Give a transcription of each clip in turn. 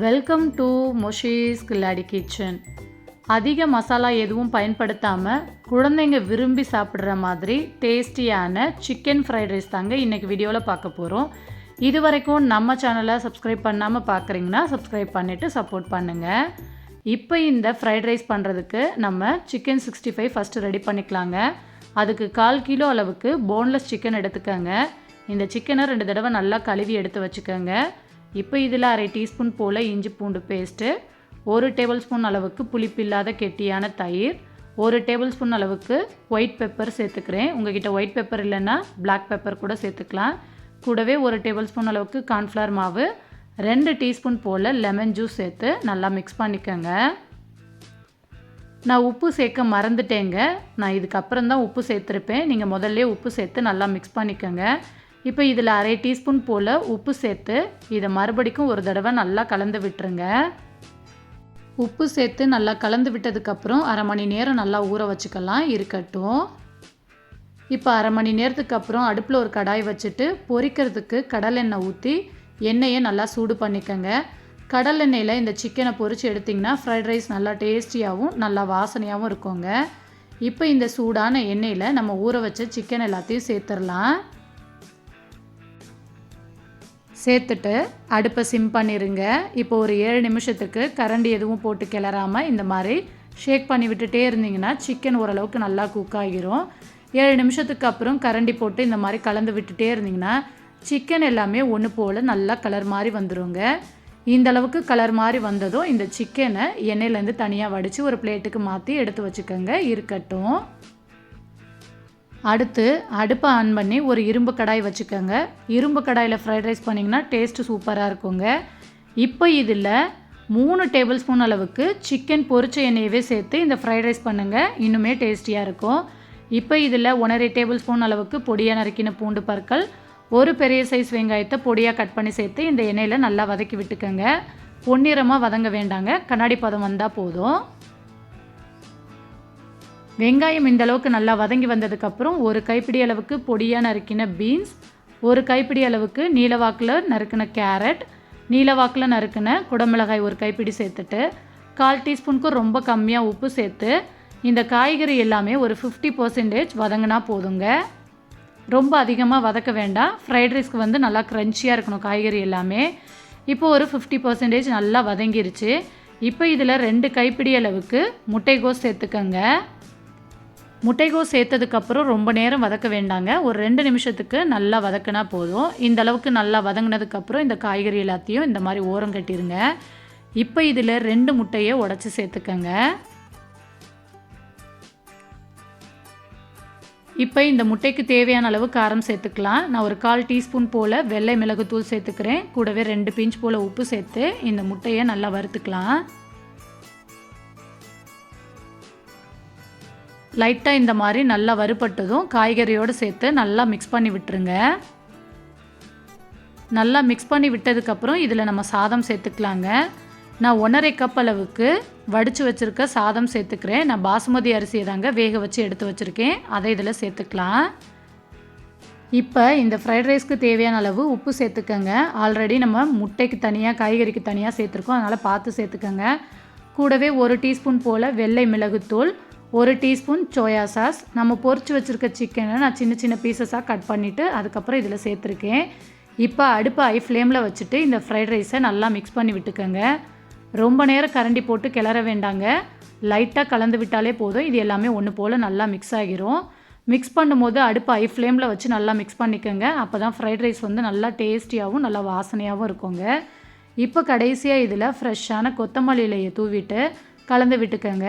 Welcome to மொஷீஸ் கில்லாடி kitchen அதிக மசாலா எதுவும் பயன்படுத்தாமல் குழந்தைங்க விரும்பி சாப்பிட்ற மாதிரி டேஸ்டியான சிக்கன் ஃப்ரைட் ரைஸ் தாங்க இன்றைக்கி வீடியோவில் பார்க்க போகிறோம் இது வரைக்கும் நம்ம சேனலை சப்ஸ்கிரைப் பண்ணாமல் பார்க்குறீங்கன்னா சப்ஸ்கிரைப் பண்ணிவிட்டு சப்போர்ட் பண்ணுங்கள் இப்போ இந்த ஃப்ரைட் ரைஸ் பண்ணுறதுக்கு நம்ம chicken sixty five first ready பண்ணிக்கலாங்க. அதுக்கு கால் கிலோ அளவுக்கு போன்லெஸ் சிக்கன் எடுத்துக்கோங்க. இந்த சிக்கனை ரெண்டு தடவை நல்லா கழுவி எடுத்து வச்சுக்கோங்க. இப்போ இதில் அரை டீஸ்பூன் போல் இஞ்சி பூண்டு பேஸ்ட்டு ஒரு டேபிள் ஸ்பூன் அளவுக்கு புளிப்பில்லாத கெட்டியான தயிர் ஒரு டேபிள் ஸ்பூன் அளவுக்கு ஒயிட் பெப்பர் சேர்த்துக்கிறேன். உங்ககிட்ட ஒயிட் பெப்பர் இல்லைன்னா பிளாக் பெப்பர் கூட சேர்த்துக்கலாம். கூடவே ஒரு டேபிள் ஸ்பூன் அளவுக்கு கார்ன்ஃப்ளவர் மாவு ரெண்டு டீஸ்பூன் போல் லெமன் ஜூஸ் சேர்த்து நல்லா மிக்ஸ் பண்ணிக்கோங்க. நான் உப்பு சேர்க்க மறந்துட்டேங்க. நான் இதுக்கப்புறம் தான் உப்பு சேர்த்துருப்பேன். நீங்கள் முதல்ல உப்பு சேர்த்து நல்லா மிக்ஸ் பண்ணிக்கோங்க. இப்போ இதில் அரை டீஸ்பூன் போல் உப்பு சேர்த்து இதை மறுபடிக்கும் ஒரு தடவை நல்லா கலந்து விட்டுருங்க. உப்பு சேர்த்து நல்லா கலந்து விட்டதுக்கப்புறம் அரை மணி நேரம் நல்லா ஊற வச்சுக்கலாம் இருக்கட்டும். இப்போ அரை மணி நேரத்துக்கு அப்புறம் அடுப்பில் ஒரு கடாய் வச்சுட்டு பொரிக்கிறதுக்கு கடலெண்ணெய் ஊற்றி எண்ணெயை நல்லா சூடு பண்ணிக்கோங்க. கடல் எண்ணெயில் இந்த சிக்கனை பொரித்து எடுத்திங்கன்னா ஃப்ரைட் ரைஸ் நல்லா டேஸ்டியாகவும் நல்லா வாசனையாகவும் இருக்குங்க. இப்போ இந்த சூடான எண்ணெயில் நம்ம ஊற வச்ச சிக்கன் எல்லாத்தையும் சேர்த்துடலாம். சேர்த்துட்டு அடுப்பை சிம் பண்ணிடுங்க இப்போ ஒரு ஏழு நிமிஷத்துக்கு கரண்டி எதுவும் போட்டு கிளறாமல் இந்த மாதிரி ஷேக் பண்ணி விட்டுட்டே இருந்தீங்கன்னா சிக்கன் ஓரளவுக்கு நல்லா குக் ஆகிரும். ஏழு நிமிஷத்துக்கு அப்புறம் கரண்டி போட்டு இந்த மாதிரி கலந்து விட்டுட்டே இருந்தீங்கன்னா சிக்கன் எல்லாமே ஒன்று போல் நல்லா கலர் மாதிரி வந்துடுங்க இந்த அளவுக்கு கலர் மாதிரி வந்ததும் இந்த சிக்கனை எண்ணெயிலேருந்து தனியாக வடித்து ஒரு பிளேட்டுக்கு மாற்றி எடுத்து வச்சுக்கோங்க. இருக்கட்டும். அடுத்து அடுப்பை ஆன் பண்ணி ஒரு இரும்பு கடாய் வச்சுக்கோங்க. இரும்பு கடாயில் ஃப்ரைட் ரைஸ் பண்ணிங்கன்னா டேஸ்ட்டு சூப்பராக இருக்குங்க. இப்போ இதில் மூணு டேபிள் ஸ்பூன் அளவுக்கு சிக்கன் பொரிச்ச எண்ணெயவே சேர்த்து இந்த ஃப்ரைட் ரைஸ் பண்ணுங்கள் இன்னுமே டேஸ்டியாக இருக்கும். இப்போ இதில் ஒன்றரை டேபிள் ஸ்பூன் அளவுக்கு பொடியாக நறுக்கின பூண்டு பற்கள் ஒரு பெரிய சைஸ் வெங்காயத்தை பொடியாக கட் பண்ணி சேர்த்து இந்த எண்ணெயில் நல்லா வதக்கி விட்டுக்கோங்க. பொன்னிறமாக வதங்க வேண்டாங்க. கண்ணாடி பதம் வந்தால் போதும். வெங்காயம் இந்த அளவுக்கு நல்லா வதங்கி வந்ததுக்கப்புறம் ஒரு கைப்பிடி அளவுக்கு பொடியாக நறுக்கின பீன்ஸ் ஒரு கைப்பிடி அளவுக்கு நீலவாக்கில் நறுக்கின கேரட் நீலவாக்கில் நறுக்கின குடமிளகாய் ஒரு கைப்பிடி சேர்த்துட்டு கால் டீஸ்பூனுக்கு ரொம்ப கம்மியாக உப்பு சேர்த்து இந்த காய்கறி எல்லாமே ஒரு ஃபிஃப்டி பர்சன்டேஜ் வதங்கினா போதுங்க. ரொம்ப அதிகமாக வதக்க வேண்டாம். ஃப்ரைட் ரைஸ்க்கு வந்து நல்லா க்ரன்ச்சியாக இருக்கணும் காய்கறி எல்லாமே. இப்போ ஒரு ஃபிஃப்டி பர்சன்டேஜ் நல்லா வதங்கிருச்சு. இப்போ இதில் ரெண்டு கைப்பிடி அளவுக்கு முட்டைகோஸ் சேர்த்துக்கங்க. முட்டைகோஸ் சேர்த்ததுக்கப்புறம் ரொம்ப நேரம் வதக்க வேண்டாங்க. ஒரு ரெண்டு நிமிஷத்துக்கு நல்லா வதக்கினா போதும். இந்த அளவுக்கு நல்லா வதங்கினதுக்கப்புறம் இந்த காய்கறி எல்லாத்தையும் இந்த மாதிரி ஓரம் கட்டிடுங்க இப்போ இதில் ரெண்டு முட்டையை உடச்சி சேர்த்துக்கங்க. இப்போ இந்த முட்டைக்கு தேவையான அளவு காரம் சேர்த்துக்கலாம். நான் ஒரு கால் டீஸ்பூன் போல் வெள்ளை மிளகுத்தூள் சேர்த்துக்கிறேன். கூடவே ரெண்டு பிஞ்ச் போல் உப்பு சேர்த்து இந்த முட்டையை நல்லா வறுத்துக்கலாம். லைட்டாக இந்த மாதிரி நல்லா வறுபட்டதும் காய்கறியோடு சேர்த்து நல்லா மிக்ஸ் பண்ணி விட்டுருங்க. நல்லா மிக்ஸ் பண்ணி விட்டதுக்கப்புறம் இதில் நம்ம சாதம் சேர்த்துக்கலாங்க. நான் ஒன்றரை கப் அளவுக்கு வடித்து வச்சுருக்க சாதம் சேர்த்துக்கிறேன். நான் பாசுமதி அரிசியை தாங்க வேக வச்சு எடுத்து வச்சுருக்கேன். அதை இதில் சேர்த்துக்கலாம். இப்போ இந்த ஃப்ரைட் ரைஸ்க்கு தேவையான அளவு உப்பு சேர்த்துக்கோங்க. ஆல்ரெடி நம்ம முட்டைக்கு தனியாக காய்கறிக்கு தனியாக சேர்த்துருக்கோம். அதனால் பார்த்து சேர்த்துக்கோங்க. கூடவே ஒரு டீஸ்பூன் போல் வெள்ளை மிளகுத்தூள் ஒரு டீஸ்பூன் சோயா சாஸ். நம்ம பொரிச்சு வச்சுருக்க சிக்கனை நான் சின்ன சின்ன பீசஸாக கட் பண்ணிவிட்டு அதுக்கப்புறம் இதில் சேர்த்துருக்கேன். இப்போ அடுப்பை ஐ ஃப்ளேமில் வச்சுட்டு இந்த ஃப்ரைட் ரைஸை நல்லா மிக்ஸ் பண்ணி விட்டுக்கோங்க. ரொம்ப நேரம் கரண்டி போட்டு கிளற வேண்டாங்க. லைட்டாக கலந்து விட்டாலே போதும். இது எல்லாமே ஒன்று போல் நல்லா மிக்ஸ் ஆகிரும். மிக்ஸ் பண்ணும்போது அடுப்பை ஐ ஃப்ளேமில் வச்சு நல்லா மிக்ஸ் பண்ணிக்கோங்க. அப்போ தான் ஃப்ரைட் ரைஸ் வந்து நல்லா டேஸ்டியாகவும் நல்லா வாசனையாகவும் இருக்குங்க. இப்போ கடைசியாக இதில் ஃப்ரெஷ்ஷான கொத்தமல்லி இலையை தூவிட்டு கலந்து விட்டுக்கோங்க.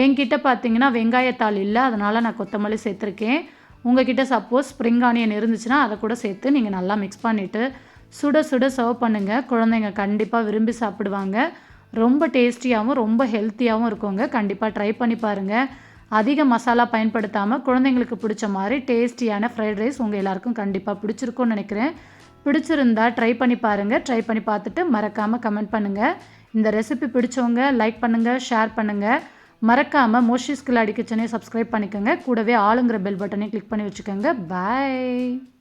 என்கிட்ட பார்த்தீங்கன்னா வெங்காயத்தாள் இல்லை அதனால் நான் கொத்தமல்லி சேர்த்துருக்கேன். உங்ககிட்ட சப்போஸ் ஸ்ப்ரிங் ஆனியன் இருந்துச்சுன்னா அதை கூட சேர்த்து நீங்கள் நல்லா மிக்ஸ் பண்ணிவிட்டு சுட சுட சர்வ் பண்ணுங்கள் குழந்தைங்க கண்டிப்பாக விரும்பி சாப்பிடுவாங்க. ரொம்ப டேஸ்டியாகவும் ரொம்ப ஹெல்த்தியாகவும் இருக்குங்க. கண்டிப்பாக ட்ரை பண்ணி பாருங்கள் அதிக மசாலா பயன்படுத்தாமல் குழந்தைங்களுக்கு பிடிச்ச மாதிரி டேஸ்டியான ஃப்ரைட் ரைஸ் உங்கள் எல்லாருக்கும் கண்டிப்பாக பிடிச்சிருக்கும்னு நினைக்கிறேன். பிடிச்சிருந்தா ட்ரை பண்ணி பாருங்கள் ட்ரை பண்ணி பார்த்துட்டு மறக்காமல் கமெண்ட் பண்ணுங்கள் இந்த ரெசிபி பிடிச்சவங்க லைக் பண்ணுங்கள் ஷேர் பண்ணுங்கள் மறக்காமல் மோஷிஸ் கிளாடி கிச்சனையும் சப்ஸ்கிரைப் பண்ணிக்கோங்க. கூடவே ஆளுங்கிற பெல் பட்டனையும் கிளிக் பண்ணி வச்சுக்கோங்க. பாய்